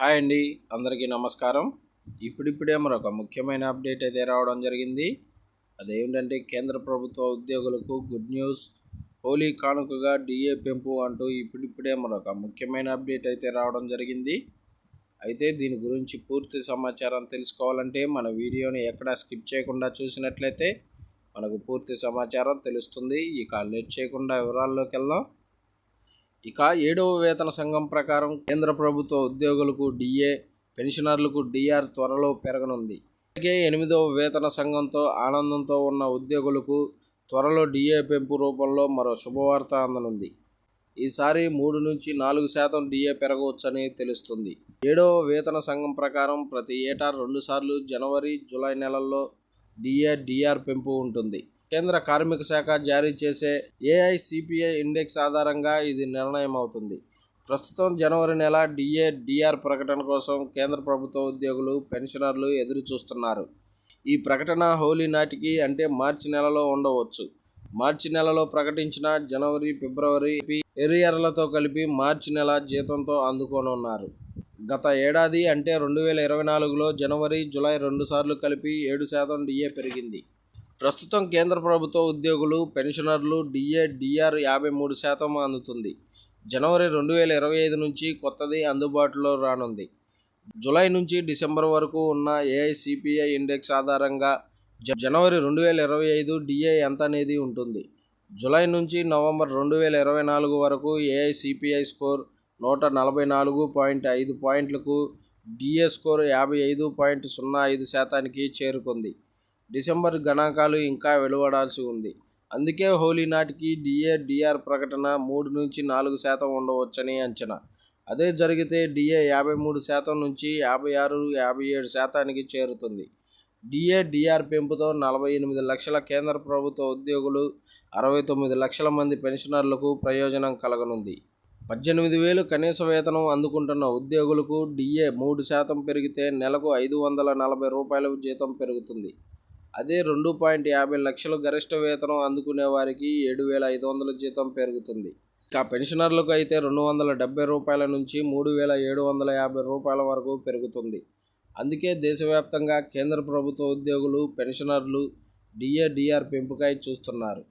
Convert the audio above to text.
Hi అండి అందరికీ నమస్కారం. ఇప్పుడిప్పుడే మరొక ముఖ్యమైన అప్డేట్ అయితే రావడం జరిగింది. అదేమిటంటే కేంద్ర ప్రభుత్వ ఉద్యోగులకు గుడ్ న్యూస్ హోలీ కానుకగా డిఏ పెంపు అంటూ ఇప్పుడిప్పుడే మరొక ముఖ్యమైన అప్డేట్ అయితే రావడం జరిగింది. అయితే దీని గురించి పూర్తి సమాచారం తెలుసుకోవాలంటే మన వీడియోని ఎక్కడా స్కిప్ చేయకుండా చూసినట్లయితే మనకు పూర్తి సమాచారం తెలుస్తుంది. ఇక లేట్ చేయకుండా వివరాల్లోకి వెళ్దాం. ఇక ఏడవ వేతన సంఘం ప్రకారం కేంద్ర ప్రభుత్వ ఉద్యోగులకు డిఏ పెన్షనర్లకు డిఆర్ త్వరలో పెరగనుంది. అలాగే ఎనిమిదవ వేతన సంఘంతో ఆనందంతో ఉన్న ఉద్యోగులకు త్వరలో డిఏ పెంపు రూపంలో మరో శుభవార్త అందనుంది. ఈసారి మూడు నుంచి నాలుగు శాతం డిఏ పెరగవచ్చని తెలుస్తుంది. ఏడవ వేతన సంఘం ప్రకారం ప్రతి ఏటా రెండుసార్లు జనవరి జూలై నెలల్లో డిఏ డిఆర్ పెంపు ఉంటుంది. కేంద్ర కార్మిక శాఖ జారీ చేసే ఏఐసిపిఐ ఇండెక్స్ ఆధారంగా ఇది నిర్ణయం అవుతుంది ప్రస్తుతం జనవరి నెల డిఏ డిఆర్ ప్రకటన కోసం కేంద్ర ప్రభుత్వ ఉద్యోగులు పెన్షనర్లు ఎదురు చూస్తున్నారు ఈ ప్రకటన హోలీ నాటికి అంటే మార్చి నెలలో ఉండవచ్చు. మార్చి నెలలో ప్రకటించిన జనవరి ఫిబ్రవరి ఎరియర్లతో కలిపి మార్చి నెల జీతంతో అందుకోనున్నారు. గత ఏడాది అంటే రెండు వేల ఇరవై నాలుగులో జనవరి జులై రెండు సార్లు కలిపి ఏడు శాతం డిఏ పెరిగింది. ప్రస్తుతం కేంద్ర ప్రభుత్వ ఉద్యోగులు పెన్షనర్లు డిఏ డిఆర్ యాభై మూడు శాతం అందుతుంది. జనవరి రెండు వేల ఇరవై ఐదు నుంచి కొత్తది అందుబాటులో రానుంది. జూలై నుంచి డిసెంబర్ వరకు ఉన్న ఏఐసిపిఐ ఇండెక్స్ ఆధారంగా జ- జనవరి రెండు వేల ఇరవై ఐదు డిఏ ఎంత అనేది ఉంటుంది. జూలై నుంచి నవంబర్ రెండు వేల ఇరవై నాలుగు వరకు ఏఐసిపిఐ స్కోర్ నూట నలభై నాలుగు పాయింట్ ఐదు పాయింట్లకు డిఏ స్కోర్ యాభై ఐదు పాయింట్ సున్నా ఐదు శాతానికి చేరుకుంది. డిసెంబర్ గణాంకాలు ఇంకా వెలువడాల్సి ఉంది. అందుకే హోలీ నాటికి డిఏ డిఆర్ ప్రకటన మూడు నుంచి నాలుగు శాతం ఉండవచ్చని అంచనా. అదే జరిగితే డిఏ యాభై మూడు శాతం నుంచి యాభై ఆరు యాభై ఏడు శాతానికి చేరుతుంది. డిఏ డిఆర్ పెంపుతో నలభై ఎనిమిది లక్షల కేంద్ర ప్రభుత్వ ఉద్యోగులు అరవై తొమ్మిది లక్షల మంది పెన్షనర్లకు ప్రయోజనం కలగనుంది. పద్దెనిమిది వేలు కనీస వేతనం అందుకుంటున్న ఉద్యోగులకు డిఏ మూడు శాతం పెరిగితే నెలకు ఐదు వందల నలభై రూపాయల జీతం పెరుగుతుంది. అదే రెండు పాయింట్ యాభై లక్షల గరిష్ట వేతనం అందుకునే వారికి ఏడు వేల ఐదు వందల జీతం పెరుగుతుంది. ఇక పెన్షనర్లకు అయితే రెండు వందల డెబ్బై రూపాయల నుంచి మూడు వేల ఏడు వందల యాభై రూపాయల వరకు పెరుగుతుంది. అందుకే దేశవ్యాప్తంగా కేంద్ర ప్రభుత్వ ఉద్యోగులు పెన్షనర్లు డిఏ డిఆర్ పెంపుకై చూస్తున్నారు.